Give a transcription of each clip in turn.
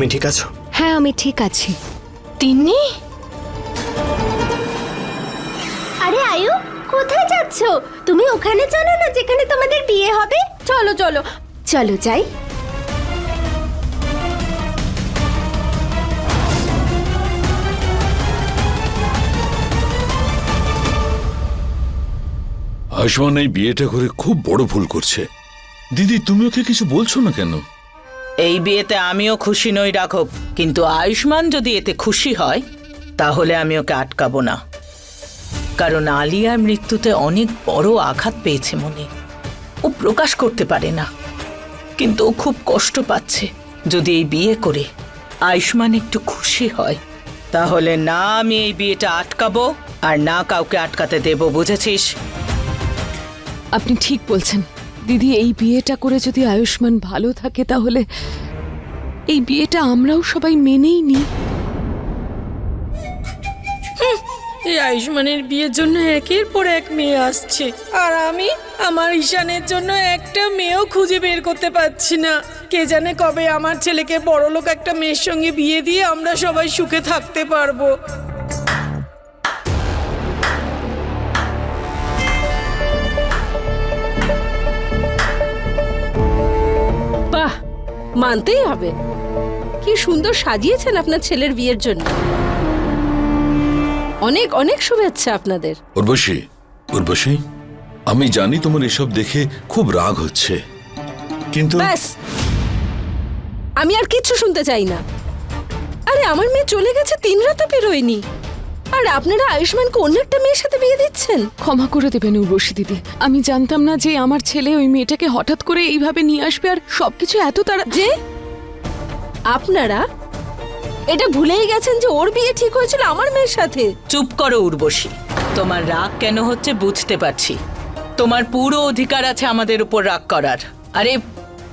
ঠিক আছো তুমি ঠিক আছো? হ্যাঁ আমি ঠিক আছি। তিনি আরে আয়ু কোথায় যাচ্ছ? তুমি ওখানে চলো না যেখানে তোমাদের বিয়ে হবে। চলো চলো। চলো যাই। আয়ুষ্মান এই বিয়েটা করে খুব বড় ভুল করছে। দিদি তুমি ওকে কিছু বলছো না কেন? এই বিয়েতে আমিও খুশি নই, রাঘব। কিন্তু আয়ুষ্মান যদি এতে খুশি হয়, তাহলে আমি ওকে আটকাবো না। কারণ আলিয়ার মৃত্যুতে অনেক বড় আঘাত পেয়েছে মনে। ও প্রকাশ করতে পারে না। কিন্তু ও খুব কষ্ট পাচ্ছে যদি এই বিয়ে করে। আয়ুষ্মান একটু খুশি হয়, তাহলে না আমি এই বিয়েটা আটকাবো আর না কাউকে আটকাতে দেব, বুঝেছিস? আপনি ঠিক বলছেন। দিদি, এই বিয়েটা করে যদি আয়ুষ্মান ভালো থাকে তাহলে এই বিয়েটা আমরাও সবাই মেনেই নিই। এই আয়ুষ্মানের বিয়ের জন্য একের পর এক মেয়ে আসছে। আর আমি আমার ঈশানের জন্য একটা মেয়েও খুঁজে বের করতে পারছি না। কে জানে কবে আমার ছেলেকে বড়লোক একটা মেয়ের সঙ্গে বিয়ে দিয়ে আমরা সবাই সুখে থাকতে পারব। মানতেই হবে। কি সুন্দর সাজিয়েছেন আপনার ছেলের বিয়ের জন্য। অনেক অনেক শুভেচ্ছা আপনাদের। উর্বশী উর্বশী আমি জানি তোমার এসব দেখে খুব রাগ হচ্ছে। কিন্তু ব্যাস। আমি আর কিচ্ছু শুনতে চাই না। আরে আমার মেয়ে চলে গেছে তিন রাতও বেরোয়নি। আর আপনারা আয়ুষ্মানকে অন্য একটা মেয়ের সাথে বিয়ে দিচ্ছেন? ক্ষমা করে দেবেন উর্বশী দিদি। আমি জানতাম না যে আমার ছেলে ওই মেয়েটাকে হঠাৎ করে এইভাবে নিয়ে আসবে আর সবকিছু এত তাড়া যে আপনারা এটা ভুলেই গেছেন যে ওর বিয়ে ঠিক হয়েছিল আমার মেয়ের সাথে। চুপ করো উর্বশী। তোমার রাগ কেন হচ্ছে বুঝতে পারছি। তোমার পুরো অধিকার আছে আমাদের উপর রাগ করার। আরে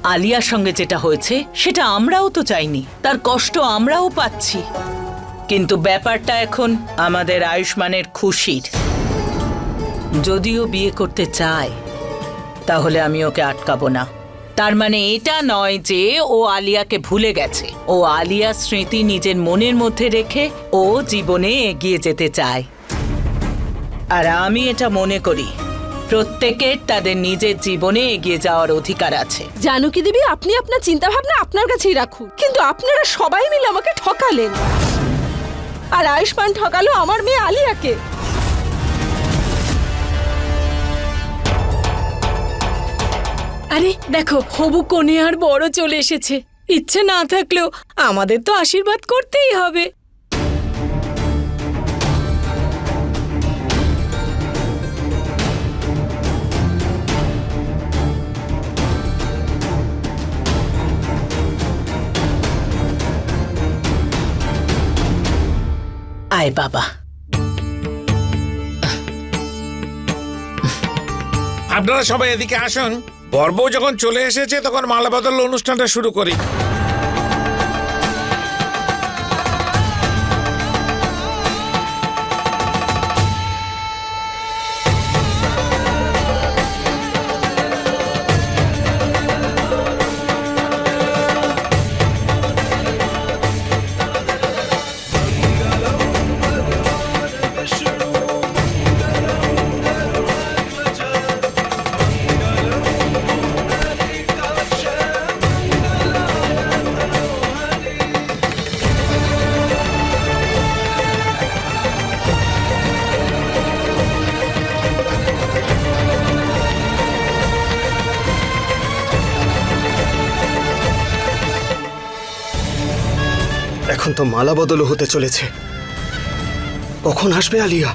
আলিয়ার সঙ্গে যেটা হয়েছে সেটা আমরাও তো চাইনি। তার কষ্ট আমরাও পাচ্ছি। কিন্তু ব্যাপারটা এখন আমাদের আয়ুষ্মানের খুশির। যদিও বিয়ে করতে চায়, তাহলে আমি ওকে আটকাবো না। তার মানে এটা নয় যে ও আলিয়াকে ভুলে গেছে। ও আলিয়ার স্মৃতি নিজের মনের মধ্যে রেখে ও জীবনে এগিয়ে যেতে চায়। আর আমি এটা মনে করি, প্রত্যেকের তাদের নিজের জীবনে এগিয়ে যাওয়ার অধিকার আছে। জানকী দেবী, আপনি আপনার চিন্তা ভাবনা আপনার কাছেই রাখুন। কিন্তু আপনারা সবাই মিলে আমাকে ঠকালেন। আর আয়ুষ্মান ঠকালো আমার মেয়ে আলিয়াকে। আরে, দেখো, হবু কনে আর বড় চলে এসেছে। ইচ্ছে না থাকলেও আমাদের তো আশীর্বাদ করতেই হবে। আয় বাবা। আপনারা সবাই এদিকে আসুন। পর্ব যখন চলে এসেছে, তখন মালা বদল অনুষ্ঠানটা শুরু করি। তো মালা বদলও হতে চলেছে। কখন আসবে আলিয়া?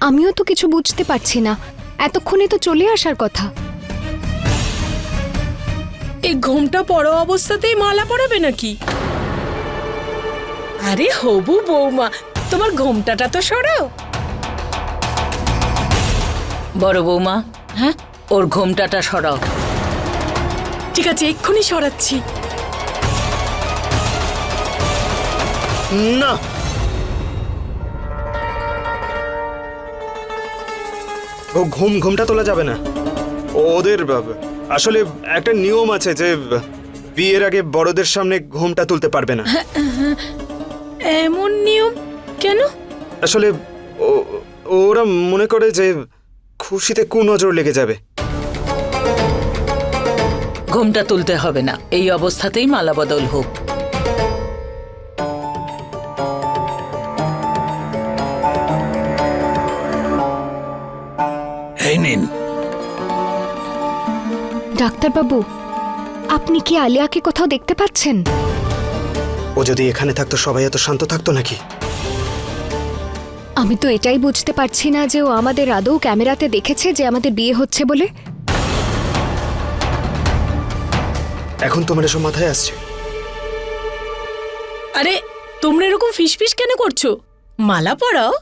আমিও তো কিছু বুঝতে পারছি না। এতক্ষণে তো চলে আসার কথা। এই ঘোমটা পড়ো অবস্থাতেই মালা পরাবে নাকি? আরে হবু বৌমা তোমার ঘোমটাটা তো সরাও। বড় বৌমা হ্যাঁ? ওর ঘোমটাটা সরাও। ঠিক আছে এক্ষুনি সরাচ্ছি। না। ও ঘুম ঘুমটা তোলা যাবে না। ওদের আসলে একটা নিয়ম আছে যে বিয়ের আগে বড়দের সামনে ঘোমটা তুলতে পারবে না। এমন নিয়ম কেন? আসলে ও- ওরা মনে করে যে খুশিতে কুনজর লেগে যাবে। ঘুমটা তুলতে হবে না। এই অবস্থাতেই মালা বদল হোক। ডাক্তারবাবু আপনি কি আলিয়াকে কোথাও দেখতে পাচ্ছেন? ও যদি এখানে থাকতো সবাই এত শান্ত থাকতো নাকি? আমি তো এটাই বুঝতে পারছি না যে ও আমাদের আদৌ ক্যামেরাতে দেখেছে যে আমাদের বিয়ে হচ্ছে বলে। এখন তোমার এসব মাথায় আসছে। আরে তোমরা এরকম ফিস ফিসফিস কেন করছ? মালা পরাও?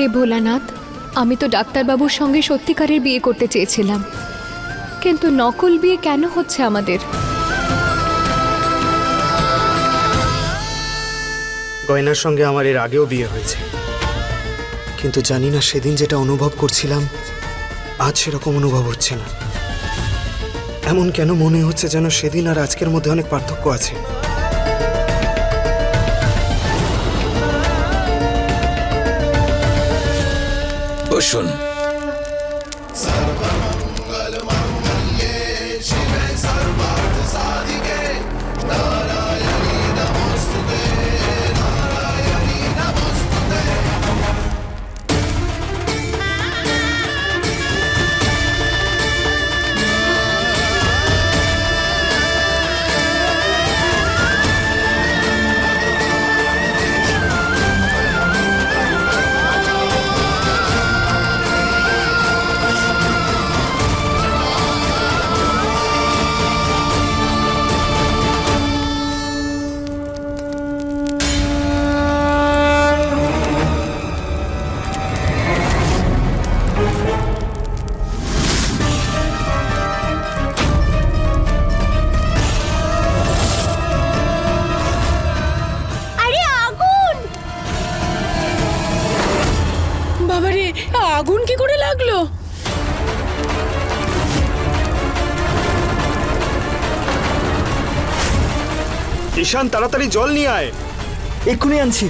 হে ভোলানাথ, আমি তো ডাক্তারবাবুর সঙ্গে সত্যিকারের বিয়ে করতে চেয়েছিলাম। কিন্তু নকল বিয়ে কেন হচ্ছে আমাদের? গয়নার সঙ্গে আমার এর আগেও বিয়ে হয়েছে। কিন্তু জানি না সেদিন যেটা অনুভব করছিলাম, আজ সেরকম অনুভব হচ্ছে না। এমন কেন মনে হচ্ছে যেন সেদিন আর আজকের মধ্যে অনেক পার্থক্য আছে? বসুন ঈশান তাড়াতাড়ি জল নিয়ে আয় এক্ষুনি আনছি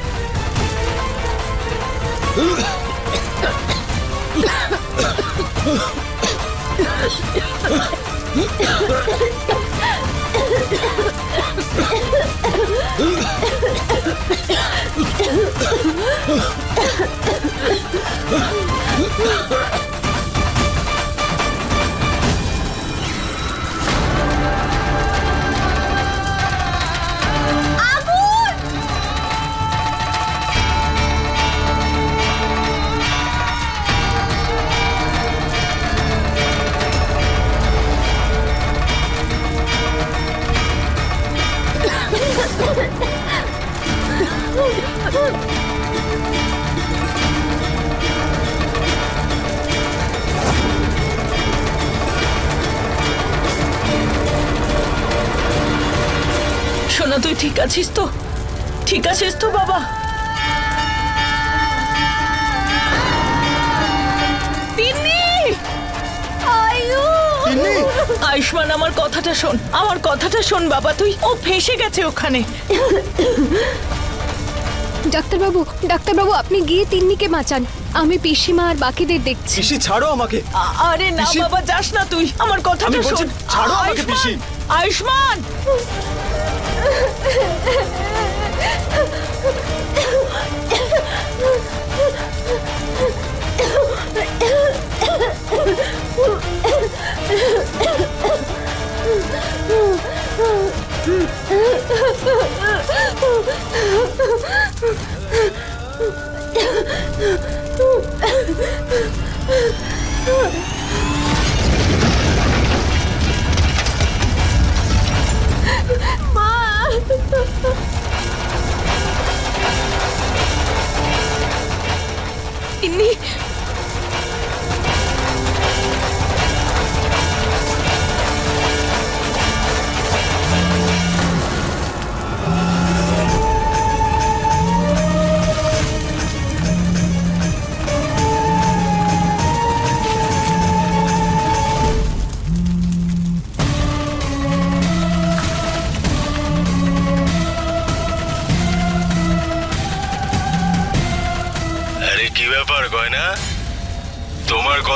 আছিস তো? ঠিক আছিস তো বাবা? আয়ুষ্মান আমার কথাটা শোন আমার কথাটা শোন বাবা তুই ও ফেসে গেছে ওখানে। ডাক্তারবাবু ডাক্তারবাবু আপনি গিয়ে তিন্নিকে বাঁচান। আমি পিসিমা আর বাকিদের দেখছি। পিসি ছাড়ো আমাকে। আরে না বাবা যাস না তুই আমার কথাটা শোন। ছাড়ো আমাকে, আয়ুষ্মান! পিসি। আয়ুষ্মান! Mm-hmm.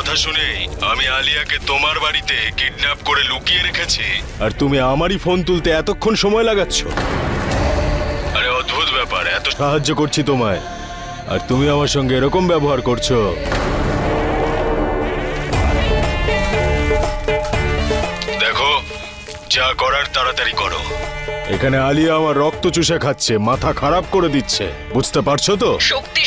কথা শুনেই আমি আলিয়াকে তোমার বাড়িতে কিডন্যাপ করে লুকিয়ে রেখেছি। আর তুমি আমারই ফোন তুলতে এতক্ষণ সময় লাগাচ্ছ। আরে অদ্ভুত ব্যাপার এত সাহায্য করছি তোমায়। আর তুমি আমার সঙ্গে এরকম ব্যবহার করছ। দেখো যা করার তাড়াতাড়ি করো। এখানে আলিয়া আমার রক্ত চুষে খাচ্ছে মাথা খারাপ করে দিচ্ছে। বুঝতে পারছ তো? শক্তি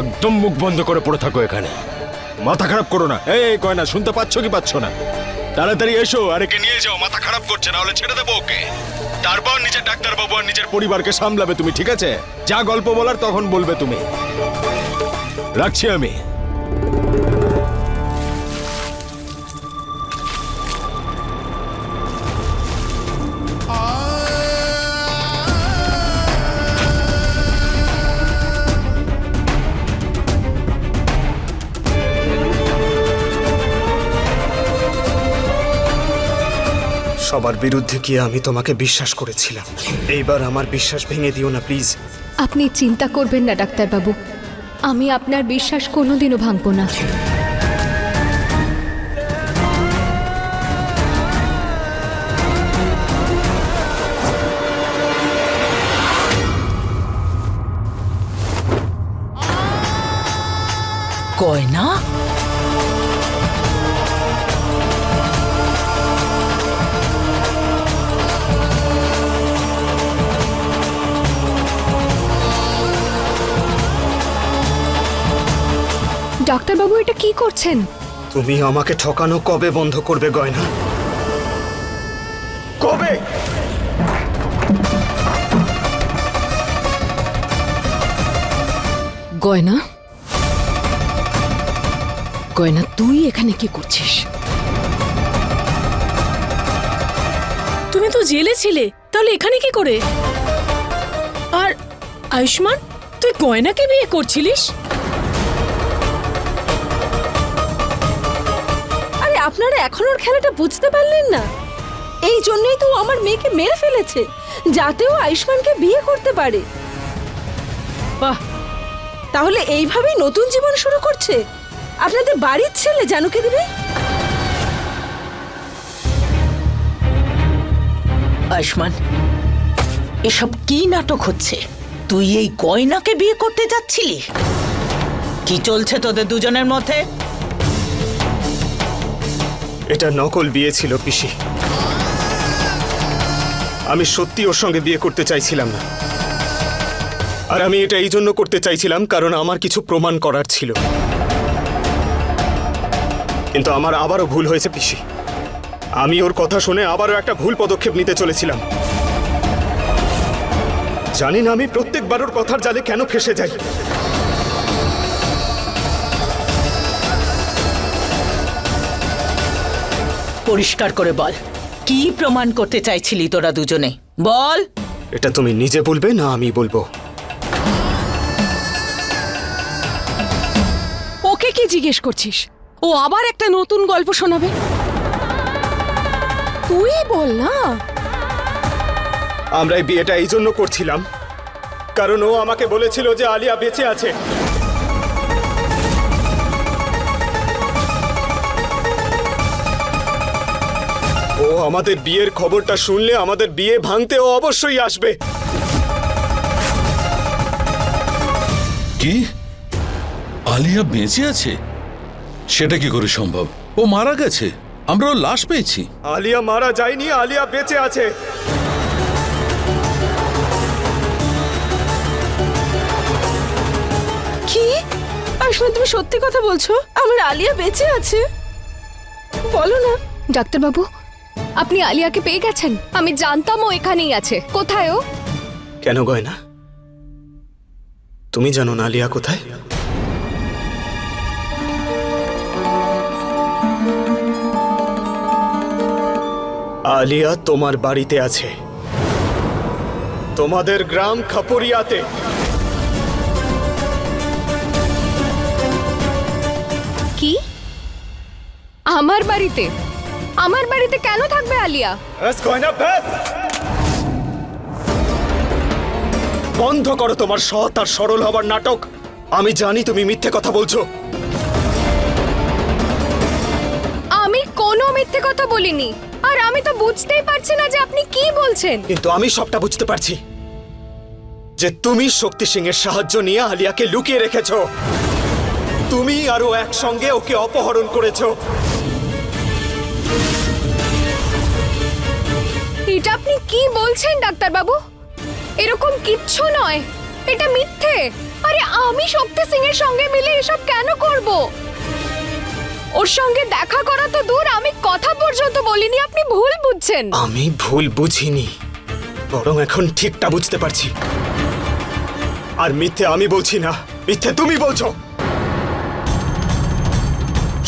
একদম মুখ বন্ধ করে পড়ে থাকো এখানে। মাথা খারাপ করো না। এই কয়না, শুনতে পাচ্ছ কি পাচ্ছ না? তাড়াতাড়ি এসো আর একে নিয়ে যাও, মাথা খারাপ করছে না হলে ছেড়ে দেবো ওকে। তারপর নিজের ডাক্তার বাবু আর নিজের পরিবারকে সামলাবে তুমি, ঠিক আছে? যা গল্প বলার তখন বলবে তুমি। রাখছি আমি। সবার বিরুদ্ধে গিয়ে আমি তোমাকে বিশ্বাস করেছিলাম। এইবার আমার বিশ্বাস ভেঙে দিও না প্লিজ। আপনি চিন্তা করবেন না ডাক্তারবাবু। আমি আপনার বিশ্বাস কোনোদিনও ভাঙবো না। গয়না ডাক্তারবাবু এটা কি করছেন? তুমি আমাকে ঠকানো কবে বন্ধ করবে গয়না? কবে? গয়না? গয়না তুই এখানে কি করছিস? তুমি তো জেলে ছিলে তাহলে এখানে কি করে? আর আয়ুষ্মান তুই গয়নাকে বিয়ে করছিলিস? আপনারা এখন ওর খেলাটা বুঝতে পারলেন না। এই জন্যই তো ও আমার মেয়েকে মেরে ফেলেছে যাতে ও আয়ুষ্মানকে বিয়ে করতে পারে। বাহ। তাহলে এইভাবেই নতুন জীবন শুরু করছে। আপনাদের বাড়ির ছেলে জানুকে দিবে আয়ুষ্মান এসব কি নাটক হচ্ছে? তুই এই গয়নাকে বিয়ে করতে যাচ্ছিলি? কি চলছে তোদের দুজনের মধ্যে? এটা নকল বিয়ে ছিল, পিসি। আমি সত্যি ওর সঙ্গে বিয়ে করতে চাইছিলাম না। আর আমি এটা এই জন্য করতে চাইছিলাম কারণ আমার কিছু প্রমাণ করার ছিল। কিন্তু আমার আবারও ভুল হয়েছে, পিসি। আমি ওর কথা শুনে আবারও একটা ভুল পদক্ষেপ নিতে চলেছিলাম। জানি না আমি প্রত্যেকবার ওর কথার জালে কেন ফেসে যাই। পরিষ্কার করে বল। কি প্রমাণ করতে চাইছিলি তোরা দুজনে? বল। এটা তুমি নিজে বলবে না আমি বলব। ওকে কি জিজ্ঞেস করছিস? ও আবার একটা নতুন গল্প শোনাবে? তুই বল না। আমরা এই বিয়েটা এই জন্য করছিলাম। কারণ ও আমাকে বলেছিল যে আলিয়া বেঁচে আছে। আমাদের বিয়ের খবরটা শুনলে আমাদের বিয়ে ভাঙতে ও অবশ্যই আসবে। কি? আলিয়া বেঁচে আছে? সেটা কি করে সম্ভব? ও মারা গেছে। আমরা ওর লাশ পেয়েছি। আলিয়া মারা যায়নি আলিয়া বেঁচে আছে। কি? আয়ুষ্মান তুমি সত্যি কথা বলছো? আমার আলিয়া বেঁচে আছে? বলো না। ডাক্তারবাবু আপনি আলিয়াকে পেয়ে গেছেন। আমি জানতাম ও এখানেই আছে। কোথায় ও? কেন গয়না? তুমি জানো না আলিয়া কোথায়? আলিয়া তোমার বাড়িতে আছে। তোমাদের গ্রাম খাপুরিয়াতে। কি? আমার বাড়িতে? আমার বাড়িতে কেন থাকবে আলিয়া? ব্যাস গয়না ব্যাস বন্ধ করো তোমার সৎ আর সরল হবার নাটক। আমি জানি তুমি মিথ্যে কথা বলছো। আমি কোনো মিথ্যে কথা বলিনি। আর আমি তো বুঝতেই পারছি না যে আপনি কি বলছেন। কিন্তু আমি সবটা বুঝতে পারছি। যে তুমি শক্তি সিং এর সাহায্য নিয়ে আলিয়াকে লুকিয়ে রেখেছো। তুমি আরও একসঙ্গে ওকে অপহরণ করেছ। কি বলছেন ডাক্তারবাবু? এরকম কিচ্ছু নয়। এটা মিথ্যে। আরে আমি শক্তি সিং এর সঙ্গে মিলে এসব কেন করব? ওর সঙ্গে দেখা করা তো দূর, আমি কথা পর্যন্ত বলিনি, আপনি ভুল বুঝছেন। আমি ভুল বুঝিনি, বরং এখন ঠিকটা বুঝতে পারছি। আর মিথ্যে আমি বলছি না, মিথ্যে তুমি বলছো।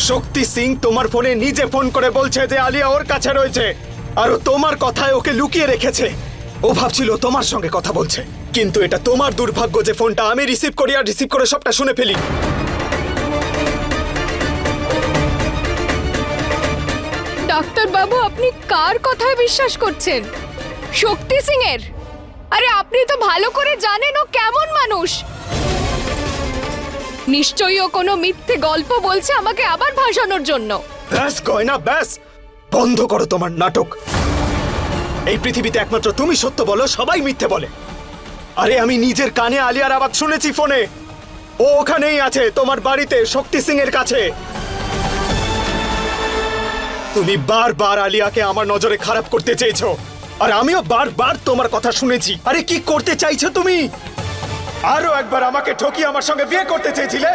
শক্তি সিং তোমার ফোনে নিজে ফোন করে বলছে যে আলিয়া ওর কাছে রয়েছে। আর ও তোমার কথায় ওকে লুকিয়ে রেখেছে। ও ভাবছিল তোমার সঙ্গে কথা বলছে। কিন্তু এটা তোমার দুর্ভাগ্য যে ফোনটা আমি রিসিভ করি আর রিসিভ করে সবটা শুনে ফেলি। ডাক্তারবাবু আপনি কার কথায় বিশ্বাস করছেন? শক্তি সিং এর আরে আপনি তো ভালো করে জানেন ও কেমন মানুষ। নিশ্চয়ই ও কোনো মিথ্যে গল্প বলছে আমাকে আবার ভাসানোর জন্য। ব্যাস গয়না ব্যাস। বন্ধ করো তোমার নাটক। এই পৃথিবীতে একমাত্র তুমি সত্য বলো, সবাই মিথ্যে বলে। আরে আমি নিজের কানে আলিয়ার আওয়াজ শুনেছি ফোনে। ও ওখানেই আছে, তোমার বাড়িতে, শক্তি সিং এর কাছে। তুমি বারবার আলিয়াকে আমার নজরে খারাপ করতে চেয়েছো। আর আমিও বারবার তোমার কথা শুনেছি। আরে কি করতে চাইছো তুমি? আরও একবার আমাকে ঠকিয়ে আমার সঙ্গে বিয়ে করতে চেয়েছিলে?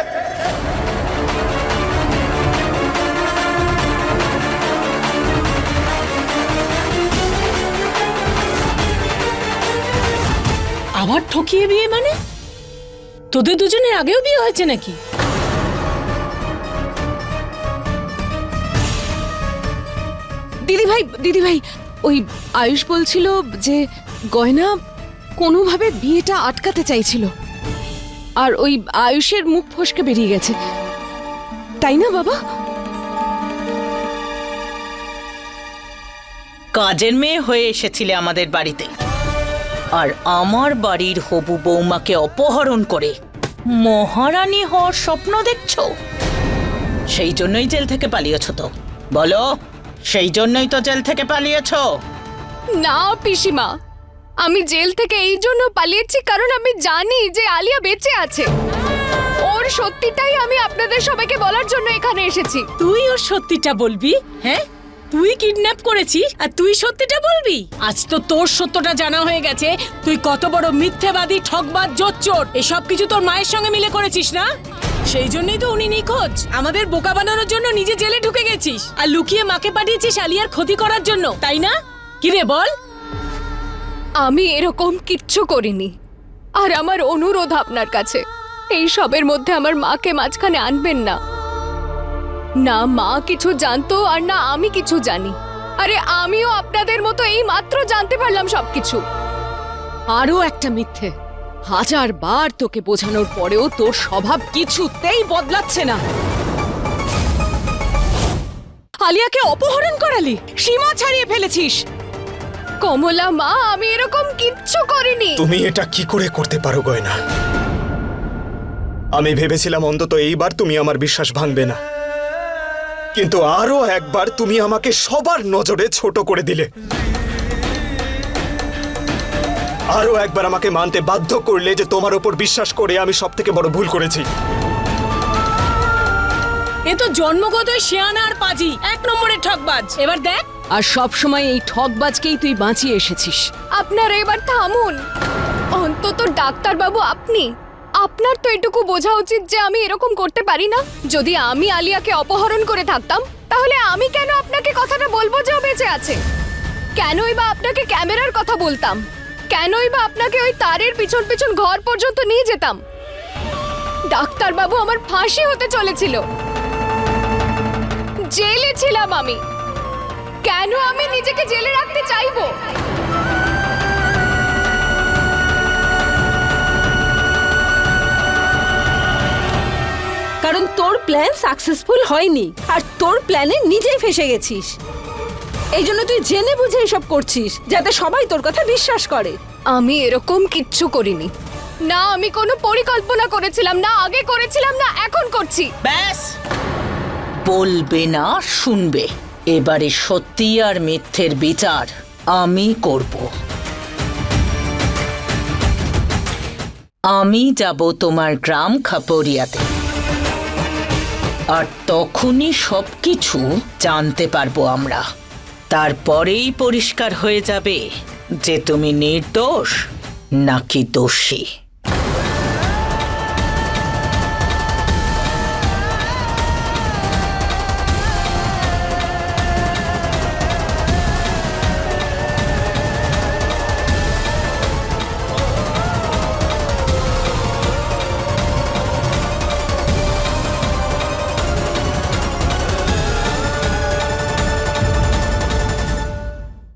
আবার ঠকিয়ে বিয়ে মানে? তোদের দুজনের আগেও বিয়ে হয়েছে নাকি? দিদি ভাই দিদি ভাই ওই আয়ুষ বলছিল যে গয়না কোনোভাবে বিয়েটা আটকাতে চাইছিল। আর ওই আয়ুষের মুখ ফসকে বেরিয়ে গেছে। তাই না বাবা? কাজের মেয়ে হয়ে এসেছিলে আমাদের বাড়িতে। আর আমার বাড়ির হবু বৌমাকে অপহরণ করে। মহারানী হওয়ার স্বপ্ন দেখছ? সেই জন্যই জেল থেকে পালিয়েছ তো। বলো সেই জন্যই তো জেল থেকে পালিয়েছ। না পিসিমা আমি জেল থেকে এই জন্য পালিয়েছি কারণ আমি জানি যে আলিয়া বেঁচে আছে। ওর সত্যিটাই আমি আপনাদের সবাইকে বলার জন্য এখানে এসেছি। তুই ওর সত্যিটা বলবি? হ্যাঁ? তুই কিডন্যাপ করেছিস আর তুই সত্যিটা বলবি? আজ তো তোর সত্যটা জানা হয়ে গেছে। তুই কত বড় মিথ্যেবাদী ঠকবাদ জোচ্চোর। এসব কিছু তোর মায়ের সঙ্গে মিলে করেছিস না? সেই জন্যই তো উনি নিখোঁজ। আমাদের বোকা বানানোর জন্য নিজে জেলে ঢুকে গেছিস। আর লুকিয়ে মাকে পাঠিয়েছিস আলিয়ার ক্ষতি করার জন্য, তাই না? কি রে, বল। আমি এরকম কিচ্ছু করিনি। আর আমার অনুরোধ আপনার কাছে। এই সবের মধ্যে আমার মাকে মাঝখানে আনবেন না। না মা কিছু জানতো আর না আমি কিছু জানি। আরে আমিও আপনাদের মতো এই মাত্র জানতে পারলাম সবকিছু। আরও একটা মিথ্যে। হাজার বার তোকে বোঝানোর পরেও তোর স্বভাব কিছুতেই বদলাচ্ছে না। আলিয়াকে অপহরণ করালি সীমা ছাড়িয়ে ফেলেছিস। কমলা মা আমি এরকম কিচ্ছু করিনি। তুমি এটা কি করে করতে পারো গয়না? আমি ভেবেছিলাম অন্তত এইবার তুমি আমার বিশ্বাস ভাঙবে না। কিন্তু আরও একবার তুমি আমাকে সবার নজরে ছোট করে দিলে। আরও একবার আমাকে মানতে বাধ্য করলে যে তোমার ওপর বিশ্বাস করে আমি সব থেকে বড় ভুল করেছি। এ তো জন্মগতই শেয়ানা আর পাজি এক নম্বরের ঠকবাজ এবার দেখ। আর সব সময় এই ঠকবাজকেই তুই বাঁচিয়ে এসেছিস। আপনারা এবার থামুন। অন্তত ডাক্তারবাবু আপনি। আপনার তো এটুকু বোঝা উচিত যে আমি এরকম করতে পারি না। যদি আমি আলিয়াকে অপহরণ করে থাকতাম, তাহলে আমি কেন আপনাকে কথাটা বলব যে বেঁচে আছে? কেনই বা আপনাকে ক্যামেরার কথা বলতাম? কেনই বা আপনাকে ওই তারের পিছন পিছন ঘর পর্যন্ত নিয়ে যেতাম? ডাক্তারবাবু আমার ফাঁসি হতে চলেছিল। জেলে ছিলাম আমি। কেন আমি নিজেকে জেলে রাখতে চাইব? কারণ তোর প্ল্যান সাকসেসফুল হয়নি। আর তোর প্ল্যানে নিজেই ফেসে গেছিস। এই জন্য তুই জেনে বুঝে এসব করছিস যাতে সবাই তোর কথা বিশ্বাস করে। আমি এরকম কিচ্ছু করিনি। না আমি কোনো পরিকল্পনা করেছিলাম না আগে করেছিলাম না এখন করছি। ব্যাস। বলবে না শুনবে। এবারে সত্যি আর মিথ্যের বিচার আমি করব। আমি যাব তোমার গ্রাম খাপরিয়াতে আর তখনই সব কিছু জানতে পারব আমরা। তারপরেই পরিষ্কার হয়ে যাবে যে তুমি নির্দোষ নাকি দোষী।